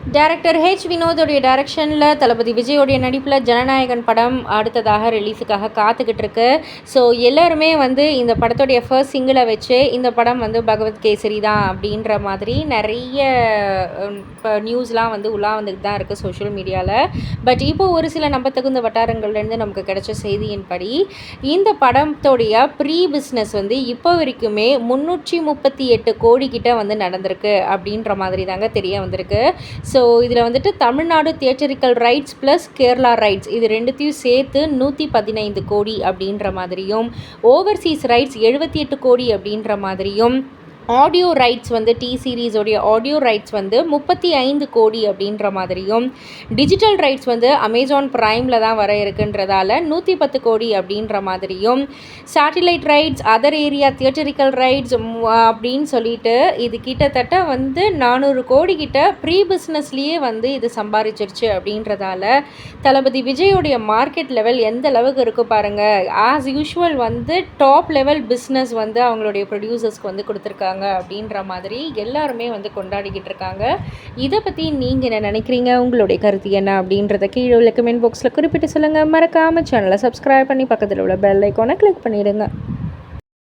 Director H வினோதோடைய டைரக்ஷனில் தளபதி விஜயோடைய நடிப்பில் ஜனநாயகன் படம் அடுத்ததாக ரிலீஸுக்காக காத்துக்கிட்டு இருக்கு ஸோ எல்லாருமே வந்து இந்த படத்துடைய ஃபர்ஸ்ட் சிங்கிளை வச்சு இந்த படம் வந்து பகவத் கேசரி தான் அப்படின்ற மாதிரி நிறைய இப்போ நியூஸ்லாம் வந்து உலா வந்துட்டு தான் இருக்குது சோஷியல் மீடியாவில் பட் இப்போ ஒரு சில நம்பத்தகுந்த வட்டாரங்கள்லேருந்து நமக்கு கிடைச்ச செய்தியின்படி இந்த படத்தோடைய ப்ரீ பிஸ்னஸ் வந்து இப்போ வரைக்குமே முந்நூற்றி முப்பத்தி எட்டு கோடி கிட்ட வந்து நடந்திருக்கு அப்படின்ற மாதிரி தாங்க தெரிய வந்திருக்கு. ஸோ இதில் வந்துட்டு Tamil Nadu theatrical rights plus Kerala rights இது ரெண்டுத்தையும் சேர்த்து நூற்றி பதினைந்து கோடி அப்படின்ற மாதிரியும் ஓவர்சீஸ் ரைட்ஸ் எழுபத்தி எட்டு கோடி அப்படின்ற மாதிரியும் ஆடியோ ரைட்ஸ் வந்து டி சீரீஸோடைய ஆடியோ ரைட்ஸ் வந்து முப்பத்தி ஐந்து கோடி அப்படின்ற மாதிரியும் டிஜிட்டல் ரைட்ஸ் வந்து அமேசான் ப்ரைமில் தான் வர இருக்குன்றதால நூற்றி பத்து கோடி அப்படின்ற மாதிரியும் satellite rights other area theatrical rights அப்படின்னு சொல்லிட்டு இது கிட்டத்தட்ட வந்து நானூறு கோடி கிட்ட ப்ரீ பிஸ்னஸ்லேயே வந்து இது சம்பாதிச்சிருச்சு அப்படின்றதால தளபதி விஜயோடைய மார்க்கெட் லெவல் எந்த அளவுக்கு இருக்குது பாருங்கள் ஆஸ் யூஷுவல் வந்து டாப் லெவல் பிஸ்னஸ் வந்து அவங்களுடைய ப்ரொடியூசர்ஸ்க்கு வந்து கொடுத்துருக்காங்க அப்படின்ற மாதிரி எல்லாருமே வந்து கொண்டாடிக்கிட்டு இருக்காங்க. இதை பற்றி நீங்கள் என்ன நினைக்கிறீங்க? உங்களுடைய கருத்து என்ன அப்படின்றத கீழே உள்ள கமெண்ட் பாக்ஸில் குறிப்பிட்டு சொல்லுங்கள் மறக்காமல் சேனலை சப்ஸ்கிரைப் பண்ணி பக்கத்தில் உள்ள பெல் ஐக்கானை கிளிக் பண்ணிவிடுங்க